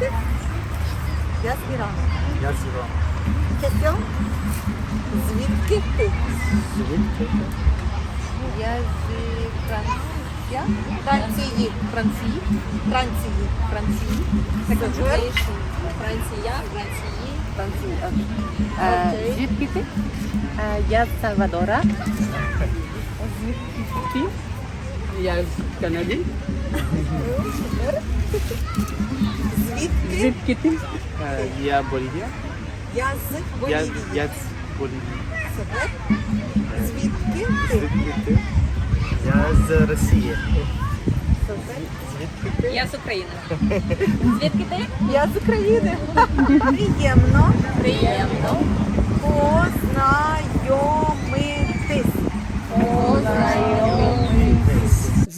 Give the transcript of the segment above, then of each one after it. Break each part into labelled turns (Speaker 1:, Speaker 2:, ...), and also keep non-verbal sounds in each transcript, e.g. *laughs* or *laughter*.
Speaker 1: ти? Я з Ірану.
Speaker 2: Я з Ірану.
Speaker 1: Question? Звідки ти?
Speaker 2: Звідки?
Speaker 1: Я з Франція. Франції. Франції. Франції. Франції. Секретар.
Speaker 3: Франція, Франції.
Speaker 1: Франції.
Speaker 3: Окей.
Speaker 4: Звідки ти? Е, Я з Сальвадора.
Speaker 2: Ти?
Speaker 4: Я з Канади.
Speaker 1: Звідки?
Speaker 4: Звідки ти?
Speaker 2: Е, Я Болівія.
Speaker 1: Я з
Speaker 2: Я,
Speaker 1: Болівії.
Speaker 2: я з Болівії.
Speaker 1: Супер. Звідки ти?
Speaker 2: Звідки ти? Я з Росії.
Speaker 1: Супер.
Speaker 2: Звідки ти?
Speaker 3: Я з України. Звідки ти?
Speaker 1: Я з України. Приємно
Speaker 3: Приємно.
Speaker 1: познайомитись.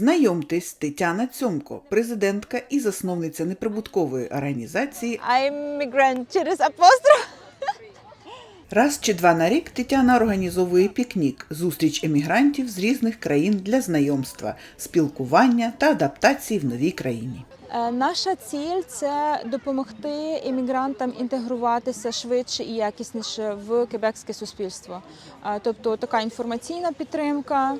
Speaker 5: Знайомтесь, Тетяна Цьомко, президентка і засновниця неприбуткової організації.
Speaker 6: Immigrant через апостроф.
Speaker 5: Раз чи два на рік Тетяна організовує пікнік зустріч емігрантів з різних країн для знайомства, спілкування та адаптації в новій країні.
Speaker 6: Е, Наша ціль це допомогти іммігрантам інтегруватися швидше і якісніше в кебекське суспільство. Е, Тобто така інформаційна підтримка.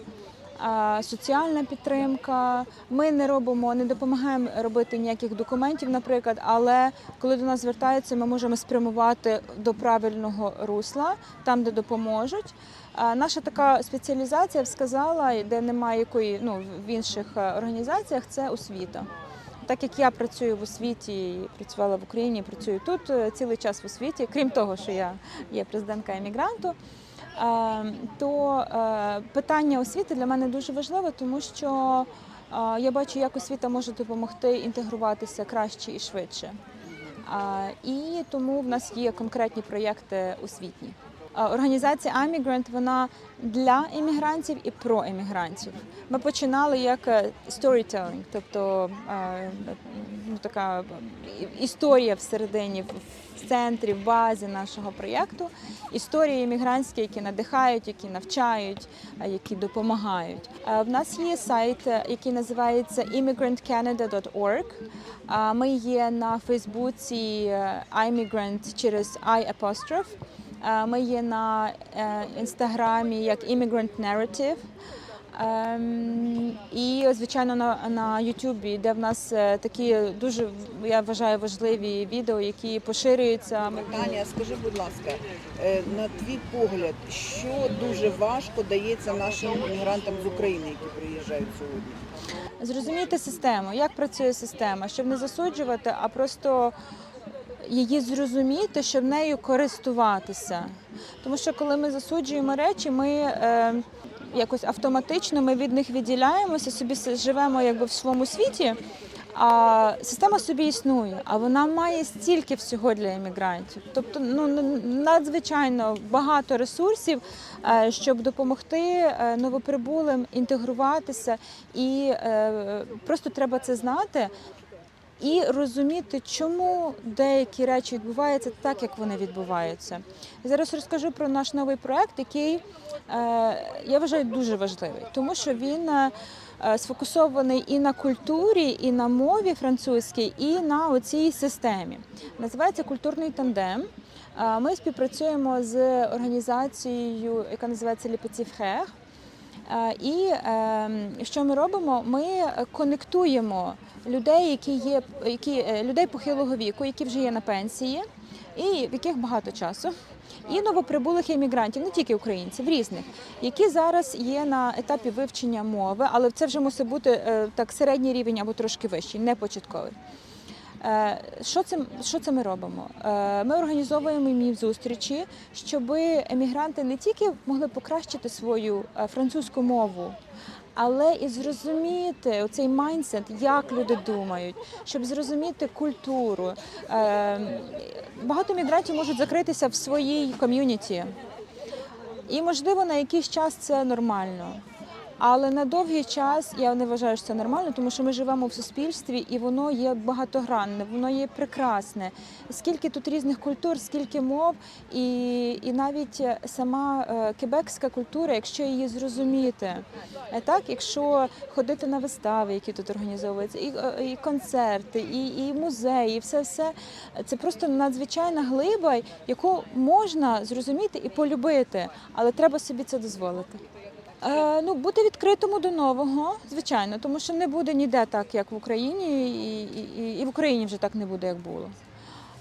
Speaker 6: Соціальна підтримка. Ми не робимо, не допомагаємо робити ніяких документів, наприклад, але коли до нас звертаються, ми можемо спрямувати до правильного русла, там, де допоможуть. Наша така спеціалізація я б сказала, де немає якої ну в інших е, організаціях, це освіта. Так як я працюю в освіті, працювала в Україні, працюю тут е, цілий час в освіті, крім того, що я є президентка емігранту, то е, питання освіти для мене дуже важливе, тому що е, я бачу, як освіта може допомогти інтегруватися краще і швидше. І тому в нас є конкретні проєкти освітні. Організація Amigrant вона для іммігрантів і про іммігрантів. Ми починали як е, storytelling, тобто е, ну, така історія всередині, в центрі, в базі нашого проєкту. Історії іммігрантські, які надихають, які навчають, е, які допомагають. Е, В нас є сайт, е, який називається immigrantcanada.org. Ми є на Фейсбуці е, iMigrant через I apostrophe. Е, Ми є на е, інстаграмі як Immigrant Narrative. Ем, І, звичайно, на, на Ютубі, де в нас е, такі дуже я вважаю важливі відео, які поширюються.
Speaker 7: Таня, скажи, будь ласка, е, на твій погляд, що дуже важко дається нашим мігрантам з України, які приїжджають сьогодні?
Speaker 6: Зрозуміти систему, як працює система, щоб не засуджувати, а просто її зрозуміти, щоб нею користуватися. Тому що коли ми засуджуємо речі, ми е, якось автоматично ми від них відділяємося, собі живемо якби в своєму світі. А система собі існує, а вона має стільки всього для іммігрантів. Тобто, ну надзвичайно багато ресурсів, е, щоб допомогти е, новоприбулим інтегруватися, і е, просто треба це знати і розуміти, чому деякі речі відбуваються так, як вони відбуваються. Зараз розкажу про наш новий проект, який е, я вважаю дуже важливий, тому що він е, сфокусований і на культурі, і на мові французькій, і на оцій системі. Називається культурний тандем. Е, Ми співпрацюємо з організацією, яка називається Le Petit Frère. Е, І е, що ми робимо? Ми конектуємо людей, які є які е, людей похилого віку, які вже є на пенсії, і в яких багато часу. І новоприбулих іммігрантів, не тільки українців, різних, які зараз є на етапі вивчення мови, але це вже мусить бути е, так середній рівень або трошки вищий, не початковий. Е, Що це, що це ми робимо? Е, Ми організовуємо їм зустрічі, щоб емігранти не тільки могли покращити свою е, французьку мову, але і зрозуміти цей майндсет, як люди думають, щоб зрозуміти культуру. Багато мігрантів можуть закритися в своїй ком'юніті, і можливо на якийсь час це нормально. Але на довгий час я не вважаю, що це нормально, тому що ми живемо в суспільстві і воно є багатогранне, воно є прекрасне. Скільки тут різних культур, скільки мов, і, і навіть сама е, кебекська культура, якщо її зрозуміти, е, так, якщо ходити на вистави, які тут організовуються, і, е, і концерти, і, і музеї, і все все це просто надзвичайна глиба, яку можна зрозуміти і полюбити, але треба собі це дозволити. Е, ну, бути відкритому до нового, звичайно, тому що не буде ніде так, як в Україні, і, і, і в Україні вже так не буде, як було.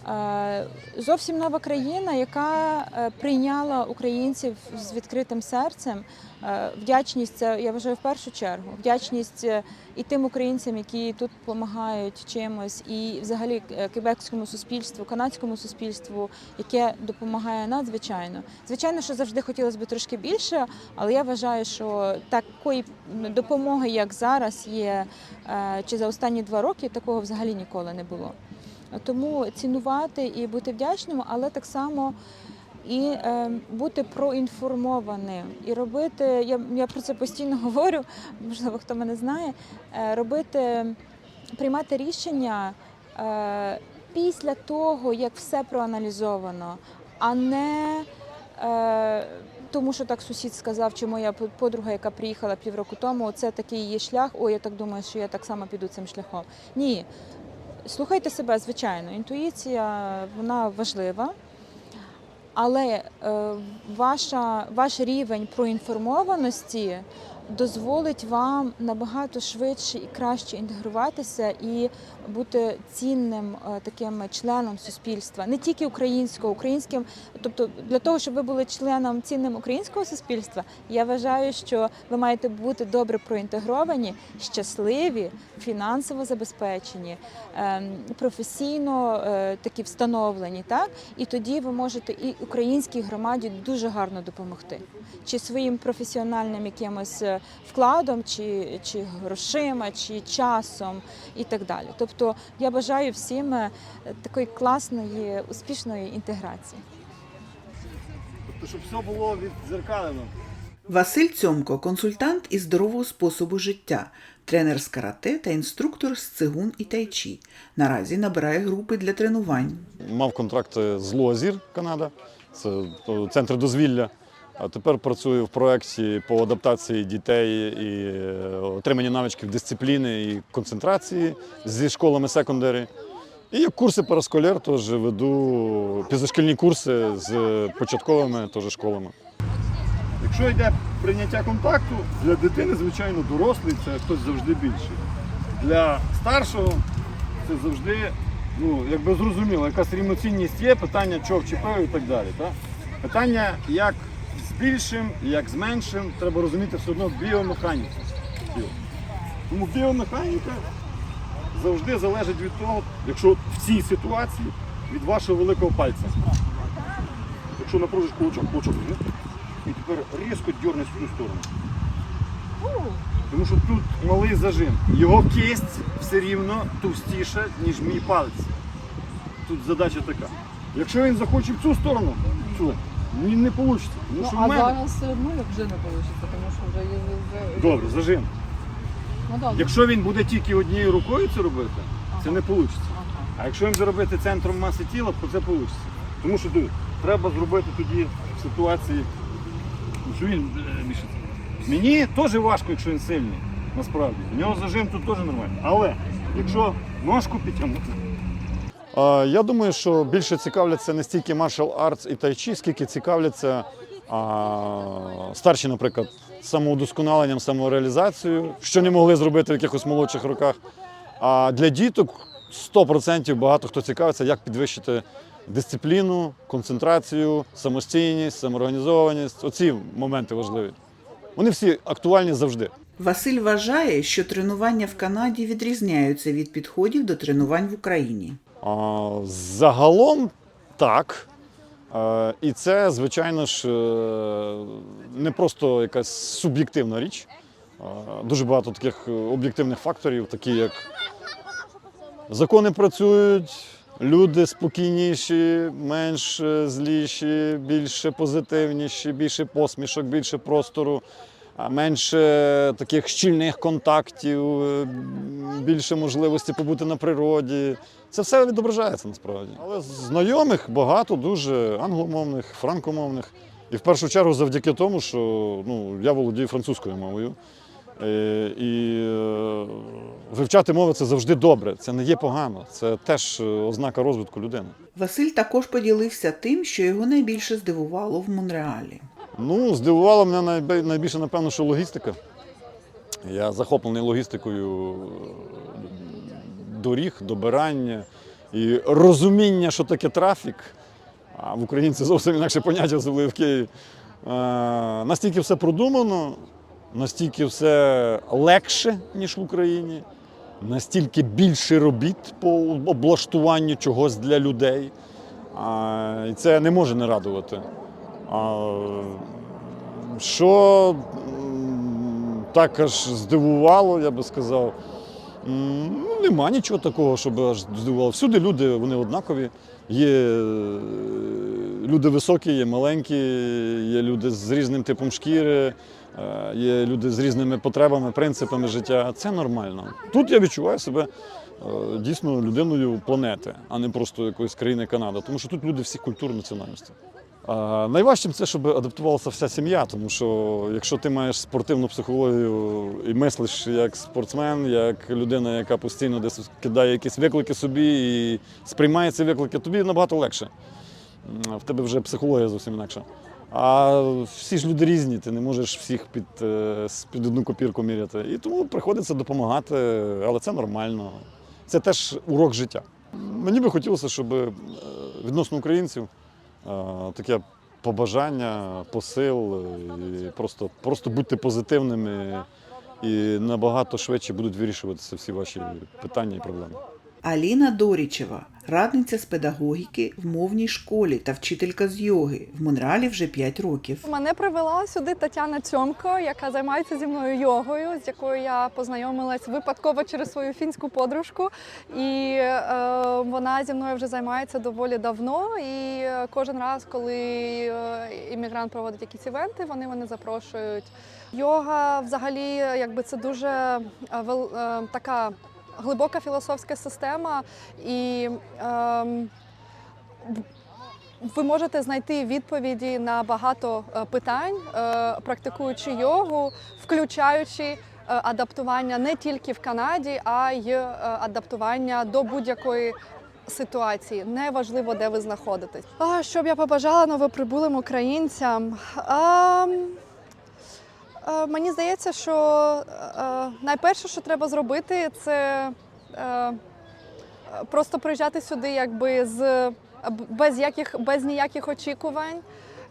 Speaker 6: Е, зовсім нова країна, яка е, прийняла українців з відкритим серцем. Е, вдячність це я вважаю в першу чергу. Вдячність е, і тим українцям, які тут допомагають чимось, і взагалі е, кебекському суспільству, канадському суспільству, яке допомагає надзвичайно. Звичайно, що завжди хотілося б трошки більше, але я вважаю, що такої допомоги, як зараз є, чи за останні два роки, такого взагалі ніколи не було. Тому цінувати і бути вдячним, але так само і е, бути проінформованим, і робити. Я, я про це постійно *laughs* говорю, можливо, хто мене знає, е, робити, приймати рішення е, після того, як все проаналізовано, а не е, тому, що так сусід сказав, чи моя подруга, яка приїхала півроку тому, це такий її шлях. Ой, я так думаю, що я так само піду цим шляхом. Ні. Слухайте себе, звичайно, інтуїція вона важлива, але е, ваша, ваш рівень проінформованості дозволить вам набагато швидше і краще інтегруватися і бути цінним е, таким членом суспільства, не тільки українського, українським. Тобто, для того, щоб ви були членом цінним українського суспільства, я вважаю, що ви маєте бути добре проінтегровані, щасливі, фінансово забезпечені, ем, професійно е, такі встановлені, так? І тоді ви можете і українській громаді дуже гарно допомогти, чи своїм професіональним якимось е, вкладом, чи, чи грошима, чи часом і так далі. Тобто я бажаю всім е, такої класної, успішної інтеграції.
Speaker 8: Тобто, щоб все було відзеркалено.
Speaker 5: Василь Цьомко консультант із здорового способу життя, тренер з карате та інструктор з цигун і тайчі. Наразі набирає групи для тренувань.
Speaker 9: Мав контракт з Лозір, Канада, це центр дозвілля. А тепер працюю в проєкті по адаптації дітей і е, отриманні навичків дисципліни і концентрації зі школами секондарі. І як курси парасколяр теж веду позашкільні курси з початковими теж школами.
Speaker 8: Якщо йде прийняття контакту, для дитини, звичайно, дорослий це хтось завжди більший. Для старшого це завжди, ну, якби зрозуміло, якась рівноцінність є, питання, чого вчепив і так далі. Так? Питання, як більшим, як з меншим, треба розуміти все одно біомеханіку. Тому біомеханіка завжди залежить від того, якщо в цій ситуації, від вашого великого пальця. Якщо напружиш кулачок, кулачок і тепер різко дернеш в ту сторону. Тому що тут малий зажим. Його кисть все рівно товстіша, ніж мій палець. Тут задача така. Якщо він захоче в цю сторону, він не вийде. Тому що в мене...
Speaker 10: все одно вже не вийде, тому що вже є вже.
Speaker 8: Добре, зажим.
Speaker 10: Ну добре.
Speaker 8: Якщо він буде тільки однією рукою це робити, це не вийде. А якщо він зробити центром маси тіла, то це вийде. Тому що дивись, треба зробити тоді в ситуації, ну, що він е. Мені теж важко, якщо він сильний, насправді. У нього зажим тут теж нормально. Але якщо ножку підтягнути,
Speaker 9: А, Я думаю, що більше цікавляться не стільки martial arts і тайчі, скільки цікавляться а, старші, наприклад, самоудосконаленням, самореалізацією, що не могли зробити в якихось молодших роках. А для діток 100% багато хто цікавиться, як підвищити дисципліну, концентрацію, самостійність, самоорганізованість. Оці моменти важливі. Вони всі актуальні завжди.
Speaker 5: Василь вважає, що тренування в Канаді відрізняються від підходів до тренувань в Україні.
Speaker 9: Загалом так. Е, І це, звичайно ж, е, не просто якась суб'єктивна річ. Е, Дуже багато таких об'єктивних факторів, такі як закони працюють, люди спокійніші, менш зліші, більше позитивніші, більше посмішок, більше простору. Менше таких щільних контактів, е, більше можливості побути на природі. Це все відображається насправді. Але знайомих багато, дуже англомовних, франкомовних. І в першу чергу завдяки тому, що ну, я володію французькою мовою. Е, І е, вивчати мови це завжди добре, це не є погано, це теж е, ознака розвитку людини.
Speaker 5: Василь також поділився тим, що його найбільше здивувало в Монреалі.
Speaker 9: Ну, здивувало мене найбільше, напевно, що логістика. Я захоплений логістикою е, доріг, добирання і розуміння, що таке трафік. А в Україні це зовсім інакше поняття, особливо в Києві. Е, Настільки все продумано, настільки все легше, ніж в Україні, настільки більше робіт по облаштуванню чогось для людей. І це не може не радувати. Що м, так аж здивувало, я би сказав. Ну, нема нічого такого, щоб аж здивувало. Всюди люди вони однакові. Є е, люди високі, є маленькі, є люди з різним типом шкіри, е, є люди з різними потребами, принципами життя. Це нормально. Тут я відчуваю себе е, дійсно людиною планети, а не просто якоїсь країни Канада, тому що тут люди всіх культур національностей. Найважчим це, щоб адаптувалася вся сім'я, тому що якщо ти маєш спортивну психологію і мислиш як спортсмен, як людина, яка постійно десь кидає якісь виклики собі і сприймає ці виклики, тобі набагато легше. В тебе вже психологія зовсім інакша. А всі ж люди різні, ти не можеш всіх під, е, під одну копірку міряти. І тому приходиться допомагати, але це нормально. Це теж урок життя. Мені би хотілося, щоб е, відносно українців таке побажання, посил, е, і просто, просто будьте позитивними і набагато швидше будуть вирішуватися всі ваші питання і проблеми.
Speaker 5: Аліна Дорічева, радниця з педагогіки в мовній школі та вчителька з йоги в Монреалі вже 5 років.
Speaker 11: Мене привела сюди Тетяна Цьомко, яка займається зі мною йогою, з якою я познайомилась випадково через свою фінську подружку. І е, вона зі мною вже займається доволі давно. І кожен раз, коли е, іммігрант проводить якісь івенти, вони мене запрошують. Йога, взагалі, якби це дуже е, е, така глибока філософська система. І ем, ви можете знайти відповіді на багато е, питань, е, практикуючи йогу, включаючи е, адаптування не тільки в Канаді, а й е, адаптування до будь-якої. Ситуації неважливо, де ви знаходитесь. А що б я побажала новоприбулим українцям? А, е, мені здається, що е, найперше, що треба зробити, це е, просто приїжджати сюди, якби з без яких без ніяких очікувань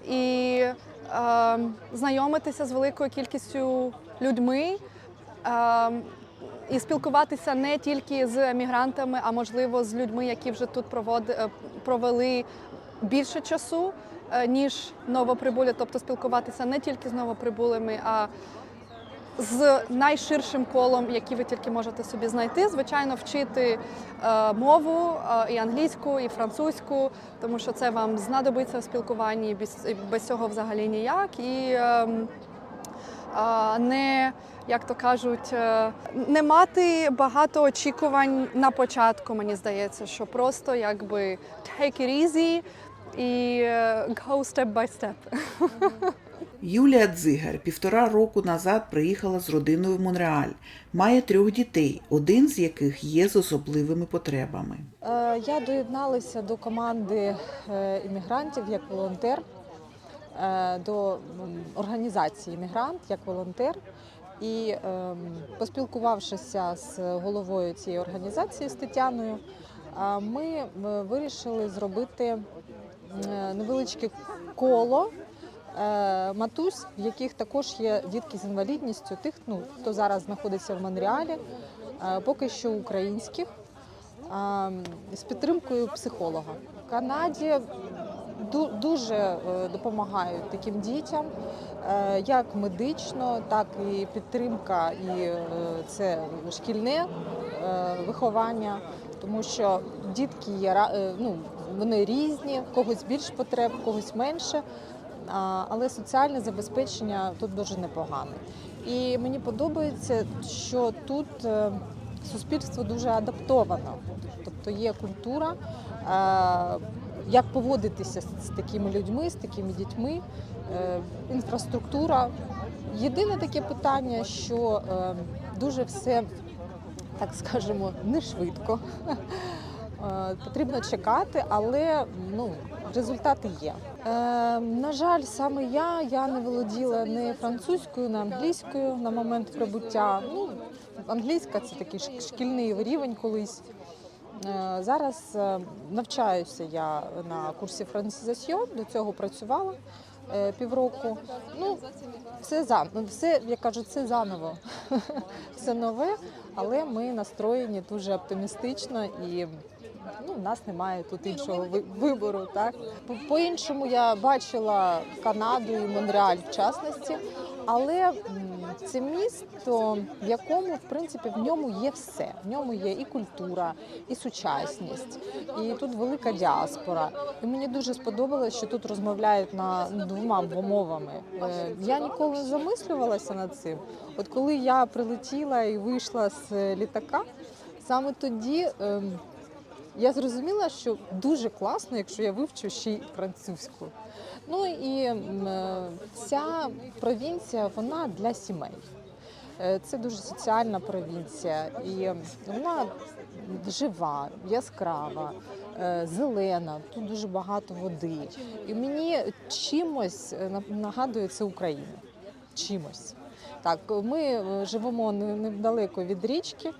Speaker 11: і е, знайомитися з великою кількістю людьми. Е, і спілкуватися не тільки з емігрантами, а можливо з людьми, які вже тут провод, е, провели більше часу, е, ніж новоприбулі, тобто спілкуватися не тільки з новоприбулими, а з найширшим колом, який ви тільки можете собі знайти. Звичайно, вчити е, мову е, і англійську, і французьку, тому що це вам знадобиться в спілкуванні, без, без цього взагалі ніяк. І ем, а, не, як то кажуть, е, не мати багато очікувань на початку, мені здається, що просто якби take it easy і е, go step by step.
Speaker 5: Юлія Дзигар півтора року назад приїхала з родиною в Монреаль. Має трьох дітей, один з яких є з особливими потребами.
Speaker 10: Е, Я доєдналася до команди е, іммігрантів як волонтер, до організації іммігрант як волонтер. І ем, поспілкувавшися з головою цієї організації з Тетяною, ми вирішили зробити невеличке коло е, матусь, в яких також є дітки з інвалідністю, тих, ну, хто зараз знаходиться в Монреалі, е, поки що українських, з підтримкою психолога. В Канаді дуже е, допомагають таким дітям, е, як медично, так і підтримка, і е, це шкільне е, виховання, тому що дітки є е, ну, вони різні, когось більш потреб, когось менше. але соціальне забезпечення тут дуже непогане. І мені подобається, що тут е, суспільство дуже адаптовано, тобто є культура, е, як поводитися з такими людьми, з такими дітьми, е, інфраструктура. Єдине таке питання, що дуже все, так скажемо, не швидко. Е, Потрібно чекати, але ну, результати є. Е, на жаль, саме я, я не володіла не французькою, не англійською на момент прибуття. Ну, англійська це такий шкільний рівень колись. Е, Зараз е, навчаюся я на курсі францизасьйон, до цього працювала півроку. Ну, все за ну, все, як кажуть, все заново, *laughs* все нове, але ми настроєні дуже оптимістично і ну, в нас немає тут іншого вибору. Так По- по-іншому я бачила Канаду і Монреаль в частності, але це місто, в якому в принципі в ньому є все. В ньому є і культура, і сучасність, і тут велика діаспора. І мені дуже сподобалось, що тут розмовляють на двома мовами. Е, Я ніколи не замислювалася над цим. От коли я прилетіла і вийшла з літака, саме тоді. Я зрозуміла, що дуже класно, якщо я вивчу ще й французьку. Ну і е, ця провінція вона для сімей. Е, Це дуже соціальна провінція, і вона жива, яскрава, е, зелена. Тут дуже багато води. І мені чимось на- нагадує це Україна. Чимось. Так, ми живемо недалеко від річки.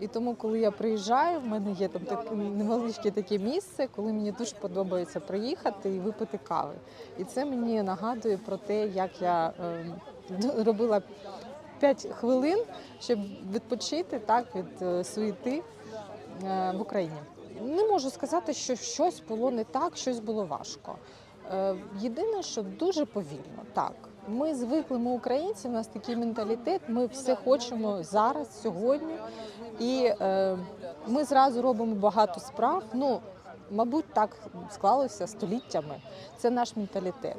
Speaker 10: І тому, коли я приїжджаю, в мене є там таке невеличке таке місце, коли мені дуже подобається приїхати і випити кави. І це мені нагадує про те, як я е, робила 5 хвилин, щоб відпочити так від е, суєти е, в Україні. Не можу сказати, що щось було не так, щось було важко. Е, Єдине, що дуже повільно. Так, ми звикли, ми українці, у нас такий менталітет, ми все хочемо зараз, сьогодні. І е, ми зразу робимо багато справ. Ну, мабуть, так склалося століттями. Це наш менталітет.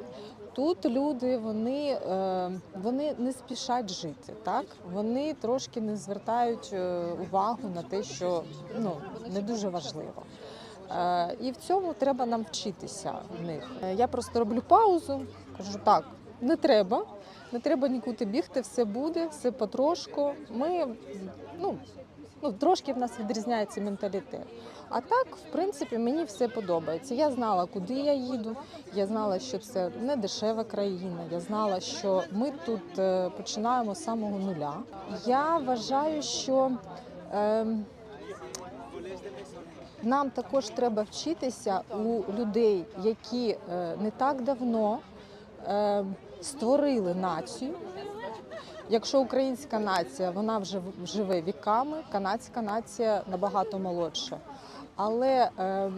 Speaker 10: Тут люди вони, е, вони не спішать жити, так вони трошки не звертають е, увагу на те, що ну не дуже важливо. Е, І в цьому треба нам вчитися в них. Я просто роблю паузу, кажу так, не треба, не треба нікуди бігти, все буде, все потрошку. Ми ну, ну трошки в нас відрізняється менталітет. А так, в принципі, мені все подобається. Я знала, куди я їду. Я знала, що це не дешева країна. Я знала, що ми тут е, починаємо з самого нуля. Я вважаю, що. ем, нам також треба вчитися у людей, які е, не так давно е, створили націю. Якщо українська нація вона вже живе віками, канадська нація набагато молодша. Але е,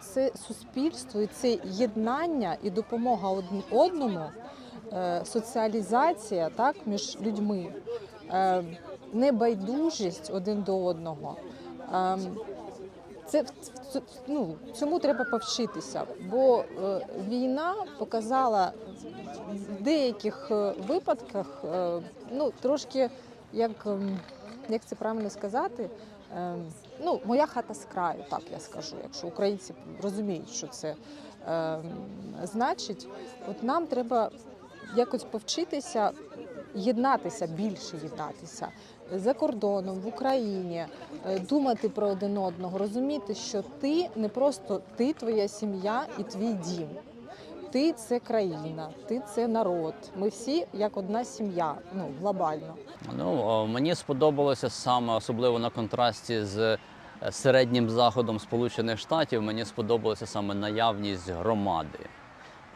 Speaker 10: це суспільство і це єднання і допомога одному, е, соціалізація так, між людьми, е, небайдужість один до одного. Е, це ну, цьому треба повчитися, бо е, війна показала в деяких е, випадках, е, ну трошки як, ем, як це правильно сказати, ем, ну моя хата з краю, так я скажу, якщо українці розуміють, що це ем, значить, от нам треба якось повчитися єднатися, більше єднатися за кордоном, в Україні, е, думати про один одного, розуміти, що ти не просто ти, твоя сім'я і твій дім. Ти це країна, ти це народ. Ми всі як одна сім'я, ну глобально.
Speaker 12: Ну, мені сподобалося саме, особливо на контрасті з е, середнім заходом Сполучених Штатів, мені сподобалася саме наявність громади.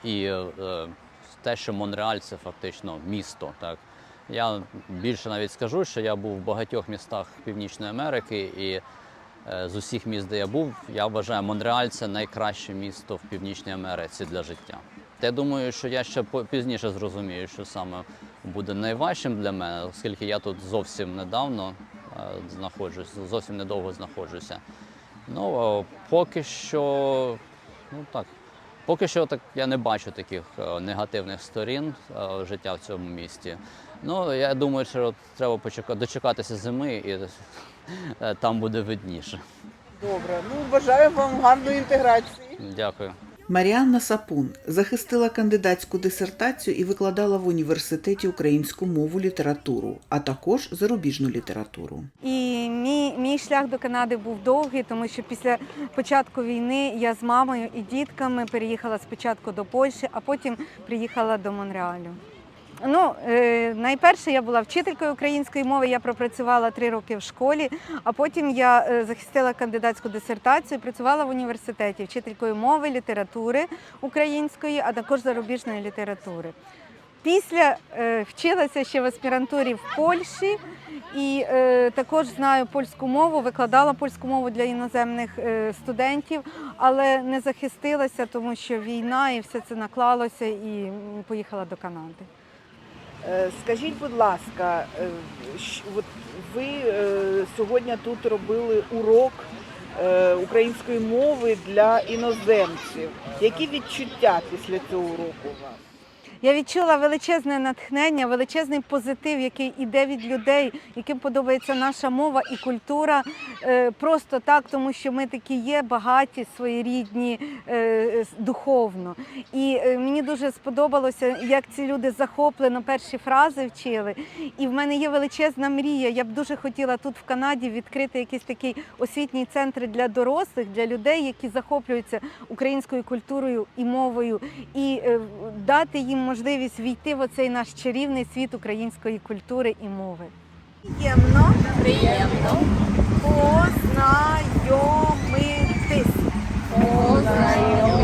Speaker 12: І е, те, що Монреаль це фактично місто. Так. Я більше навіть скажу, що я був в багатьох містах Північної Америки, і е, з усіх міст, де я був, я вважаю, Монреаль це найкраще місто в Північній Америці для життя. Я думаю, що я ще пізніше зрозумію, що саме буде найважчим для мене, оскільки я тут зовсім недавно е, знаходжусь, зовсім недовго знаходжуся. Ну, поки що, ну так, Поки що так я не бачу таких е, негативних сторін е, життя в цьому місті. Ну я думаю, що треба почекати дочекатися зими і е, там буде видніше.
Speaker 7: Добре, ну бажаю вам гарної інтеграції.
Speaker 12: Дякую.
Speaker 5: Маріанна Сапун захистила кандидатську дисертацію і викладала в університеті українську мову літературу, а також зарубіжну літературу.
Speaker 13: І мій, мій шлях до Канади був довгий, тому що після початку війни я з мамою і дітками переїхала спочатку до Польщі, а потім приїхала до Монреалю. Ну, е, найперше я була вчителькою української мови, я пропрацювала три роки в школі, а потім я е, захистила кандидатську дисертацію, працювала в університеті вчителькою мови, літератури української, а також зарубіжної літератури. Після е, вчилася ще в аспірантурі в Польщі і е, також знаю польську мову, викладала польську мову для іноземних е, студентів, але не захистилася, тому що війна і все це наклалося і поїхала до Канади.
Speaker 7: Е, Скажіть, будь ласка, е, от ви е, сьогодні тут робили урок української мови для іноземців. Які відчуття після цього уроку у вас?
Speaker 13: Я відчула величезне натхнення, величезний позитив, який іде від людей, яким подобається наша мова і культура. е, Просто так, тому що ми такі є багаті, своєрідні е, духовно. І е, мені дуже сподобалося, як ці люди захоплено перші фрази вчили. І в мене є величезна мрія. Я б дуже хотіла тут в Канаді відкрити якийсь такий освітній центр для дорослих, для людей, які захоплюються українською культурою і мовою, і дати їм можливість можливість війти в оцей наш чарівний світ української культури і мови.
Speaker 1: Приємно,
Speaker 3: приємно
Speaker 1: познайомитись. Познайомитись.